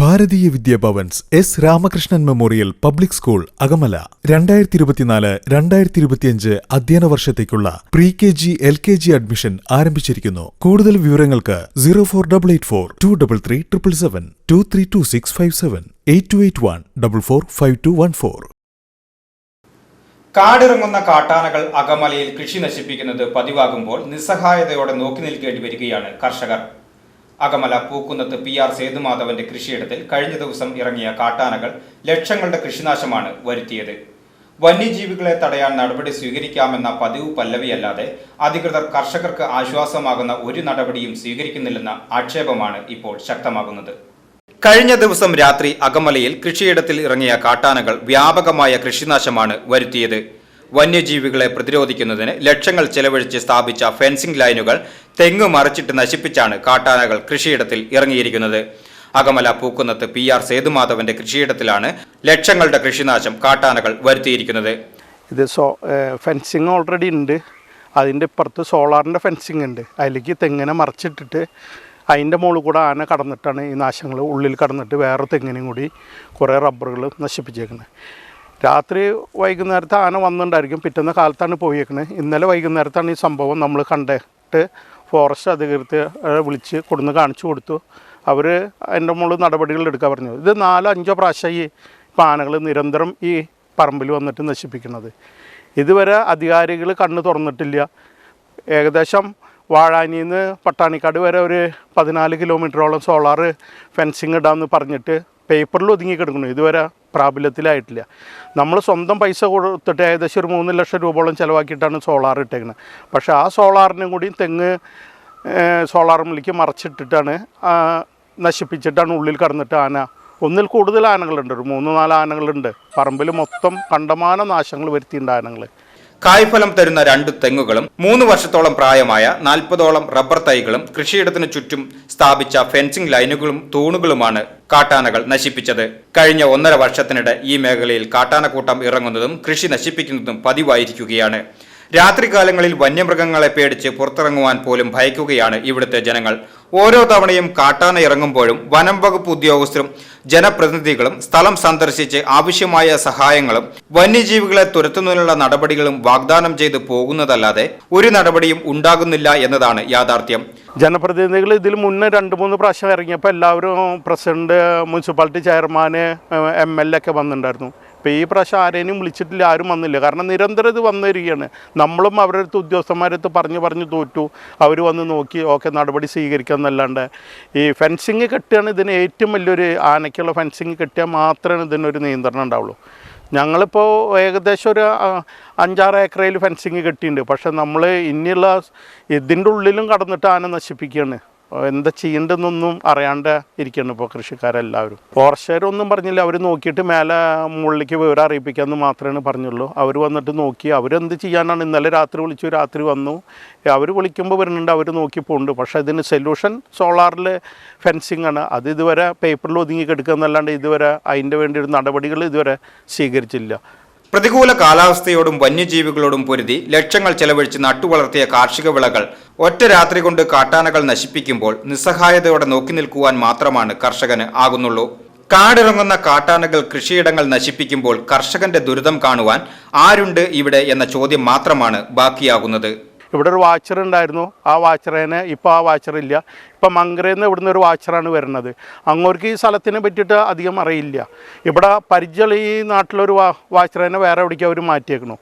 ഭാരതീയ Vidya Bhavan's S Ramakrishnan memorial public school Akamala. രണ്ടായിരത്തി ഇരുപത്തിനാല് രണ്ടായിരത്തി ഇരുപത്തിയഞ്ച് അധ്യയന വർഷത്തേക്കുള്ള pre K G L K G admission ആരംഭിച്ചിരിക്കുന്നു. കൂടുതൽ വിവരങ്ങൾക്ക് zero four double eight four two double three triple seven two three two six five seven eight two eight one double four five two one four കാടിറങ്ങുന്ന കാട്ടാനകൾ അകമലയിൽ കൃഷി നശിപ്പിക്കുന്നത് പതിവാകുമ്പോൾ നിസ്സഹായതയോടെ നോക്കി നിൽക്കേണ്ടി വരികയാണ് കർഷകർ. അകമല പൂക്കുന്നത്ത് പി ആർ സേതുമാധവന്റെ കൃഷിയിടത്തിൽ കഴിഞ്ഞ ദിവസം ഇറങ്ങിയ കാട്ടാനകൾ ലക്ഷങ്ങളുടെ കൃഷിനാശമാണ് വരുത്തിയത്. വന്യജീവികളെ തടയാൻ നടപടി സ്വീകരിക്കാമെന്ന പതിവ് പല്ലവിയല്ലാതെ അധികൃതർ കർഷകർക്ക് ആശ്വാസമാകുന്ന ഒരു നടപടിയും സ്വീകരിക്കുന്നില്ലെന്ന ആക്ഷേപമാണ് ഇപ്പോൾ ശക്തമാകുന്നത്. കഴിഞ്ഞ ദിവസം രാത്രി അകമലയിൽ കൃഷിയിടത്തിൽ ഇറങ്ങിയ കാട്ടാനകൾ വ്യാപകമായ കൃഷിനാശമാണ് വരുത്തിയത്. വന്യജീവികളെ പ്രതിരോധിക്കുന്നതിന് ലക്ഷങ്ങൾ ചെലവഴിച്ച് സ്ഥാപിച്ച ഫെൻസിംഗ് ലൈനുകൾ തെങ്ങ് മറിച്ചിട്ട് നശിപ്പിച്ചാണ് കാട്ടാനകൾ കൃഷിയിടത്തിൽ ഇറങ്ങിയിരിക്കുന്നത്. അകമല പൂക്കുന്നത്ത് പി ആർ സേതുമാധവന്റെ കൃഷിയിടത്തിലാണ് ലക്ഷങ്ങളുടെ കൃഷിനാശം കാട്ടാനകൾ വരുത്തിയിരിക്കുന്നത്. ഇത് സോ ഫെൻസിങ് ഓൾറെഡി ഉണ്ട്. അതിന്റെ ഇപ്പുറത്ത് സോളാറിന്റെ ഫെൻസിങ് ഉണ്ട്. അതിലേക്ക് തെങ്ങിനെ മറിച്ചിട്ടിട്ട് അതിന്റെ മുകളിൽ കൂടെ ആന കടന്നിട്ടാണ് ഈ നാശങ്ങൾ ഉള്ളിൽ കടന്നിട്ട് വേറെ തെങ്ങിനും കൂടി കുറേ റബ്ബറുകൾ നശിപ്പിച്ചേക്കുന്നത്. രാത്രി വൈകുന്നേരത്ത് ആന വന്നിട്ടുണ്ടായിരിക്കും. പിറ്റേന്ന് കാലത്താണ് പോയേക്കുന്നത്. ഇന്നലെ വൈകുന്നേരത്താണ് ഈ സംഭവം നമ്മൾ കണ്ടിട്ട് ഫോറസ്റ്റ് അധികൃതരെ വിളിച്ച് കൊടുന്ന് കാണിച്ചു കൊടുത്തു. അവർ അതിന്റെ മുകളിൽ നടപടികൾ എടുക്കാൻ പറഞ്ഞു. ഇത് നാലോ അഞ്ചോ പ്രാവശ്യമായി ഈ പാനകൾ നിരന്തരം ഈ പറമ്പിൽ വന്നിട്ട് നശിപ്പിക്കുന്നത്. ഇതുവരെ അധികാരികൾ കണ്ണ് തുറന്നിട്ടില്ല. ഏകദേശം വാഴാനിയിൽ നിന്ന് പട്ടാണിക്കാട് വരെ ഒരു പതിനാല് കിലോമീറ്ററോളം സോളാർ ഫെൻസിങ് ഇടാമെന്ന് പറഞ്ഞിട്ട് പേപ്പറിൽ ഒതുങ്ങി കിടക്കുന്നു. ഇതുവരെ പ്രാബല്യത്തിലായിട്ടില്ല. നമ്മൾ സ്വന്തം പൈസ കൊടുത്തിട്ട് ഏകദേശം ഒരു മൂന്ന് ലക്ഷം രൂപയോളം ചിലവാക്കിയിട്ടാണ് സോളാർ ഇട്ടേക്കുന്നത് പക്ഷേ ആ സോളാറിനും കൂടി തെങ്ങ് സോളാറിലേക്ക് മറച്ചിട്ടിട്ടാണ് ആ, നശിപ്പിച്ചിട്ടാണ് ഉള്ളിൽ കടന്നിട്ട് ആന. ഒന്നിൽ കൂടുതൽ ആനകളുണ്ട് ഒരു മൂന്ന് നാല് ആനകളുണ്ട്. പറമ്പിൽ മൊത്തം കണ്ടമാന നാശങ്ങൾ വരുത്തിയിട്ടുണ്ട് ആനകൾ കായ്ഫലം തരുന്ന രണ്ട് തെങ്ങുകളും മൂന്ന് വർഷത്തോളം പ്രായമായ നാൽപ്പതോളം റബ്ബർ തൈകളും കൃഷിയിടത്തിനു ചുറ്റും സ്ഥാപിച്ച ഫെൻസിംഗ് ലൈനുകളും തൂണുകളുമാണ് കാട്ടാനകൾ നശിപ്പിച്ചത്. കഴിഞ്ഞ ഒന്നര വർഷത്തിനിടെ ഈ മേഖലയിൽ കാട്ടാനക്കൂട്ടം ഇറങ്ങുന്നതും കൃഷി നശിപ്പിക്കുന്നതും പതിവായിരിക്കുകയാണ്. രാത്രികാലങ്ങളിൽ വന്യമൃഗങ്ങളെ പേടിച്ച് പുറത്തിറങ്ങുവാൻ പോലും ഭയക്കുകയാണ് ഇവിടുത്തെ ജനങ്ങൾ. ഓരോ തവണയും കാട്ടാന ഇറങ്ങുമ്പോഴും വനം വകുപ്പ് ഉദ്യോഗസ്ഥരും ജനപ്രതിനിധികളും സ്ഥലം സന്ദർശിച്ച് ആവശ്യമായ സഹായങ്ങളും വന്യജീവികളെ തുരത്തുന്നതിനുള്ള നടപടികളും വാഗ്ദാനം ചെയ്ത് പോകുന്നതല്ലാതെ ഒരു നടപടിയും ഉണ്ടാകുന്നില്ല എന്നതാണ് യാഥാർത്ഥ്യം. ജനപ്രതിനിധികൾ ഇതിൽ മുന്നേ രണ്ട് മൂന്ന് പ്രാവശ്യം ഇറങ്ങിയപ്പോൾ എല്ലാവരും പ്രസിഡന്റ് മുനിസിപ്പാലിറ്റി ചെയർമാന് എം എൽ എ ഒക്കെ വന്നിട്ടുണ്ടായിരുന്നു. ഇപ്പോൾ ഈ പ്രാവശ്യം ആരെയും വിളിച്ചിട്ടില്ല ആരും വന്നില്ല. കാരണം നിരന്തരം ഇത് വന്നു വരികയാണ് നമ്മളും അവരുടെ അടുത്ത് ഉദ്യോഗസ്ഥന്മാരടുത്ത് പറഞ്ഞ് പറഞ്ഞ് തോറ്റു. അവർ വന്ന് നോക്കി ഓക്കെ നടപടി സ്വീകരിക്കുക എന്നല്ലാണ്ട്. ഈ ഫെൻസിങ് കെട്ടുകയാണ് ഇതിന് ഏറ്റവും വലിയൊരു ആനയ്ക്കുള്ള ഫെൻസിങ് കെട്ടിയാൽ മാത്രമേ ഇതിനൊരു നിയന്ത്രണം ഉണ്ടാവുള്ളൂ. ഞങ്ങളിപ്പോൾ ഏകദേശം ഒരു അഞ്ചാറ് ഏക്കറയിൽ ഫെൻസിങ് കെട്ടിയിട്ടുണ്ട്. പക്ഷേ നമ്മൾ ഇനിയുള്ള ഇതിന്റെ ഉള്ളിലും കടന്നിട്ട് ആന നശിപ്പിക്കുകയാണ്. എന്താ ചെയ്യേണ്ടതെന്നൊന്നും അറിയാണ്ട് ഇരിക്കണം ഇപ്പോൾ കൃഷിക്കാരെല്ലാവരും. ഫോറസ്റ്റുകാരൊന്നും പറഞ്ഞില്ല. അവർ നോക്കിയിട്ട് മേലെ മുകളിലേക്ക് വിവരം അറിയിപ്പിക്കാമെന്ന് മാത്രമാണ് പറഞ്ഞുള്ളൂ. അവർ വന്നിട്ട് നോക്കി അവരെന്ത് ചെയ്യാനാണ്? ഇന്നലെ രാത്രി വിളിച്ചു രാത്രി വന്നു. അവർ വിളിക്കുമ്പോൾ വരുന്നുണ്ട് അവർ നോക്കി പോകുന്നുണ്ട് പക്ഷേ ഇതിന് സൊല്യൂഷൻ സോളാറിൽ ഫെൻസിങ് ആണ്. അത് ഇതുവരെ പേപ്പറിൽ ഒതുങ്ങി കിടക്കുക എന്നല്ലാണ്ട് ഇതുവരെ അതിന്റെ വേണ്ടി ഒരു നടപടികൾ ഇതുവരെ സ്വീകരിച്ചില്ല. പ്രതികൂല കാലാവസ്ഥയോടും വന്യജീവികളോടും പൊരുതി ലക്ഷങ്ങൾ ചെലവഴിച്ച് നട്ടുവളർത്തിയ കാർഷിക വിളകൾ ഒറ്റ രാത്രി കൊണ്ട് കാട്ടാനകൾ നശിപ്പിക്കുമ്പോൾ നിസ്സഹായതയോടെ നോക്കി നിൽക്കുവാൻ മാത്രമാണ് കർഷകന് ആകുന്നുള്ളൂ. കാടിറങ്ങുന്ന കാട്ടാനകൾ കൃഷിയിടങ്ങൾ നശിപ്പിക്കുമ്പോൾ കർഷകന്റെ ദുരിതം കാണുവാൻ ആരുണ്ട് ഇവിടെ എന്ന ചോദ്യം മാത്രമാണ് ബാക്കിയാകുന്നത്. ഇവിടെ ഒരു വാച്ചർ ഉണ്ടായിരുന്നു. ആ വാച്ചറേനെ ഇപ്പോൾ ആ വാച്ചറില്ല ഇപ്പം മങ്കരയിൽ നിന്ന് ഇവിടുന്ന് ഒരു വാച്ചറാണ് വരുന്നത്. അങ്ങോർക്ക് ഈ സ്ഥലത്തിനെ പറ്റിയിട്ട് അധികം അറിയില്ല. ഇവിടെ പരിചയം ഈ നാട്ടിലൊരു വാ വാച്ചറേനെ വേറെ എവിടേക്ക് അവർ മാറ്റിയേക്കണു.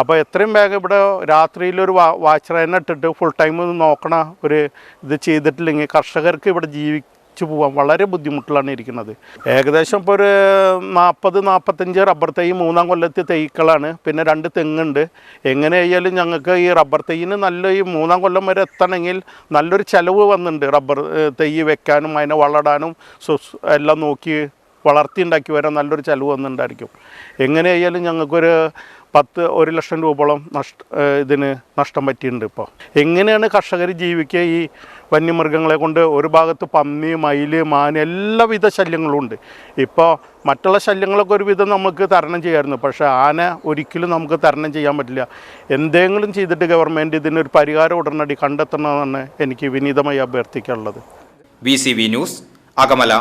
അപ്പോൾ എത്രയും വേഗം ഇവിടെ രാത്രിയിലൊരു വാ വാച്ചറേനെ ഇട്ടിട്ട് ഫുൾ ടൈം ഒന്ന് നോക്കണ ഒരു ഇത് ചെയ്തിട്ടില്ലെങ്കിൽ കർഷകർക്ക് ഇവിടെ ജീവിച്ചു പോകാൻ വളരെ ബുദ്ധിമുട്ടിലാണ് ഇരിക്കുന്നത്. ഏകദേശം ഇപ്പോൾ ഒരു നാൽപ്പത് നാൽപ്പത്തഞ്ച് റബ്ബർ തൈ മൂന്നാം കൊല്ലത്തെ തൈക്കളാണ്. പിന്നെ രണ്ട് തെങ്ങുണ്ട്. എങ്ങനെ ആയാലും ഞങ്ങൾക്ക് ഈ റബ്ബർ തൈയിന് നല്ല ഈ മൂന്നാം കൊല്ലം വരെ എത്തണമെങ്കിൽ നല്ലൊരു ചിലവ് വന്നിട്ടുണ്ട് റബ്ബർ തൈ വെക്കാനും അതിനെ വളടാനും എല്ലാം നോക്കി വളർത്തി ഉണ്ടാക്കി വരാൻ നല്ലൊരു ചിലവ് വന്നിട്ടുണ്ടായിരിക്കും. എങ്ങനെ ആയാലും ഞങ്ങൾക്കൊരു പത്ത് ഒരു ലക്ഷം രൂപയോളം നഷ്ട ഇതിന് നഷ്ടം പറ്റിയിട്ടുണ്ട് ഇപ്പോൾ എങ്ങനെയാണ് കർഷകർ ജീവിക്കുക? ഈ വന്യമൃഗങ്ങളെ കൊണ്ട് ഒരു ഭാഗത്ത് പന്നി മയിൽ മാൻ എല്ലാവിധ ശല്യങ്ങളും ഉണ്ട്. ഇപ്പോൾ മറ്റുള്ള ശല്യങ്ങളൊക്കെ ഒരുവിധം നമുക്ക് തരണം ചെയ്യാമായിരുന്നു പക്ഷേ ആന ഒരിക്കലും നമുക്ക് തരണം ചെയ്യാൻ പറ്റില്ല. എന്തെങ്കിലും ചെയ്തിട്ട് ഗവൺമെന്റ് ഇതിനൊരു പരിഹാരം ഉടനടി കണ്ടെത്തണമെന്നാണ് എനിക്ക് വിനീതമായി അഭ്യർത്ഥിക്കാനുള്ളത്. V C V news Akamala.